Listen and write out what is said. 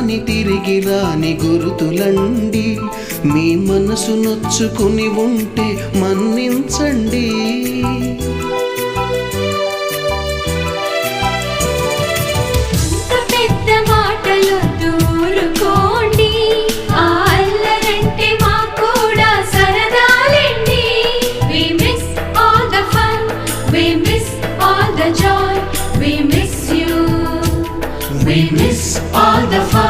రాని తిరిగి రాని గురుతులండి. మీ మనసు నొచ్చుకుని ఉంటే మన్నించండి. కూడా We miss all the fun,